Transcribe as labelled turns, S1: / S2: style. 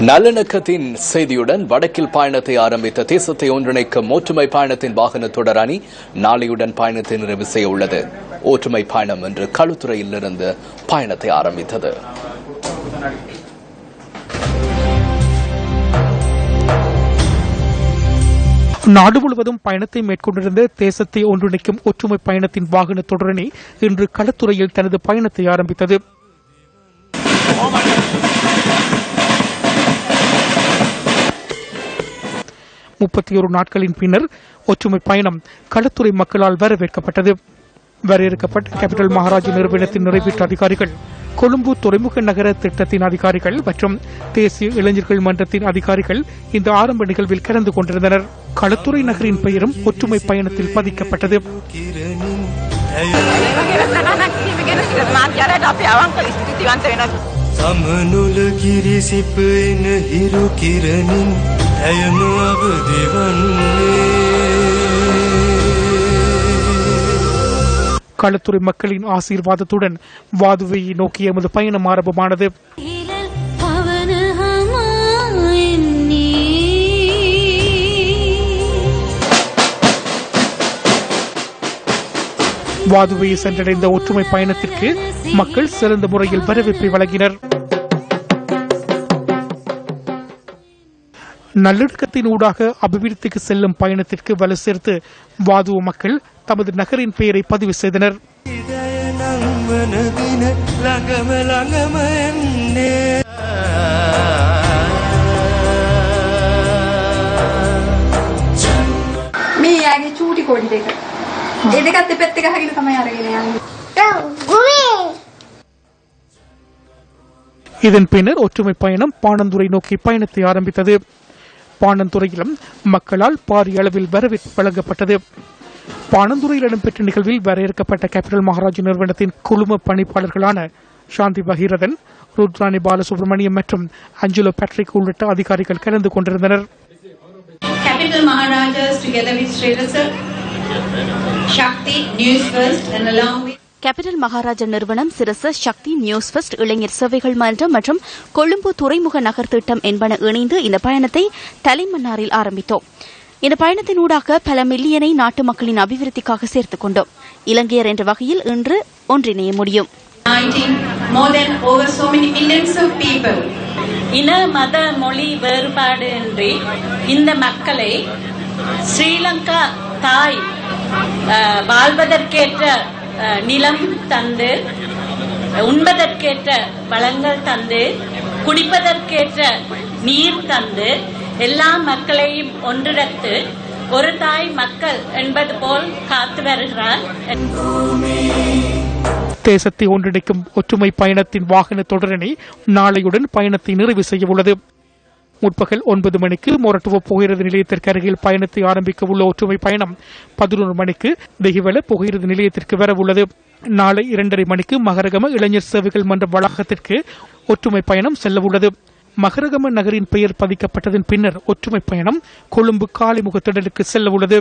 S1: நல்லிணக்கத்தின் செய்தியுடன் வடக்கில் பயணத்தை ஆரம்பித்த தேசத்தை ஒன்றிணைக்கும் ஒற்றுமை பயணத்தின் வாகன தொடர் அணி நாளையுடன் பயணத்தை நிறைவு செய்ய உள்ளது. ஒற்றுமை பயணம் என்று களுத்துறையிலிருந்து பயணத்தை ஆரம்பித்தது.
S2: நாடு முழுவதும் பயணத்தை மேற்கொண்டிருந்த தேசத்தை ஒன்றிணைக்கும் ஒற்றுமை பயணத்தின் வாகன தொடரணி இன்று களத்துறையில் தனது பயணத்தை ஆரம்பித்தது. முப்பத்தி ஒரு நாட்களின் பின்னர் ஒற்றுமை பயணம் களத்துறை மக்களால் வரவேற்கப்பட்டது. வரையறுக்கப்பட்ட கேபிட்டல் மகாராஜ் நிறுவனத்தின் நிறைவேற்ற அதிகாரிகள் கொழும்பு துறைமுக நகர திட்டத்தின் அதிகாரிகள் மற்றும் தேசிய இளைஞர்கள் மன்றத்தின் அதிகாரிகள் இந்த ஆரம்ப நிகழ்வில் கலந்து கொண்டிருந்தனர். களத்துறை நகரின் பெயரும் ஒற்றுமை பயணத்தில் பதிக்கப்பட்டது.
S3: சமநுல கிரிசிப்பு என இரு கிரணின் ඇයම අවදිවන්නේ
S2: களத்துறை மக்களின் ஆசீர்வாதத்துடன் வாதுவையை நோக்கி எமது பயணம் ஆரம்பமானது
S4: පවන හමාන්නේ
S2: வாதுவையை சென்றடைந்த ஒற்றுமை பயணத்திற்கு மக்கள் சிறந்த முறையில் வரவேற்பை வழங்கினர் நல்லிணக்கத்தின் ஊடாக அபிவிருத்திக்கு செல்லும் பயணத்திற்கு வலு சேர்த்து வாதுவ மக்கள் தமது நகரின் பெயரை பதிவு செய்தனர்
S3: ඉදය නංවන දින ළඟම ළඟම එන්නේ
S5: මේ යාගේ චූටි කොඩි දෙක. ඒ දෙකත් දෙපැත්ත ගහගෙන තමයි අරගෙන යන්නේ.
S2: இதன் பின்னர் ஒற்றுமை பயணம் பாணந்துறை நோக்கி பயணத்தை ஆரம்பித்தது பாணந்துறையிலும் மக்களால் பாரிய அளவில் வரவேற்பு வழங்கப்பட்டது. பாணந்துறையில் இடம்பெற்ற நிகழ்வில் வரையறுக்கப்பட்ட கேபிட்டல் மகாராஜ் நிறுவனத்தின் குழும பணிப்பாளர்களான சாந்தி பகீரதன் ருத்ராணி பாலசுப்ரமணியம் மற்றும் அஞ்சலோ பேட்ரிக் உள்ளிட்ட அதிகாரிகள் கலந்து கொண்டிருந்தனர்.
S6: Capital Maharajas together with Sri Rasa, Shakti, News First and along with
S7: capital Maharaja நிறுவனம் சிரச சக்தி நியூஸ் ஃபெஸ்ட் இளைஞர் சேவைகள் மன்றம் மற்றும் கொழும்பு துறைமுக நகர் திட்டம் என்பன இணைந்து இந்த பயணத்தை தலைமன்னாரில் ஆரம்பித்தோம். இந்த பயணத்தினூடாக பல மில்லியனை நாட்டு மக்களின் அபிவிருத்திக்காக சேர்த்துக் கொண்டோம். இலங்கையர் என்ற வகையில் இன்று ஒன்றிணைய முடியும்.
S8: இன மத மொழி வேறுபாடு இன்றி இந்த மக்களை ஸ்ரீலங்கா தாய் வாழ்வதற்கேற்ற நிலம் தந்து உண்பதற்கேற்ற வளங்கள் தந்து குடிப்பதற்கேற்ற நீர் தந்து எல்லா மக்களையும் ஒன்றிடத்து ஒரு தாய் மக்கள் என்பது போல் காத்து வருகிறார்.
S2: தேசத்தை ஒன்றிணைக்கும் ஒற்றுமை பயணத்தின் வாகன தொடரணி நாளையுடன் பயணத்தை நிறைவு செய்ய உள்ளது. முற்பகல் ஒன்பது மணிக்கு மொரட்டுவ புகையிரத நிலையத்திற்கு அருகில் பயணத்தை ஆரம்பிக்க உள்ள ஒற்றுமை பயணம் பதினொரு மணிக்கு தெஹிவல புகையிரத நிலையத்திற்கு வர உள்ளது. நாளை இரண்டரை மணிக்கு மகரகம இளைஞர் சேவைகள் மன்ற வளாகத்திற்கு ஒற்றுமை பயணம் செல்ல உள்ளது. மகரகம நகரின் பெயர் பதிக்கப்பட்டதன் பின்னர் ஒற்றுமை பயணம் கொழும்பு காலிமுக திடலுக்கு செல்ல உள்ளது.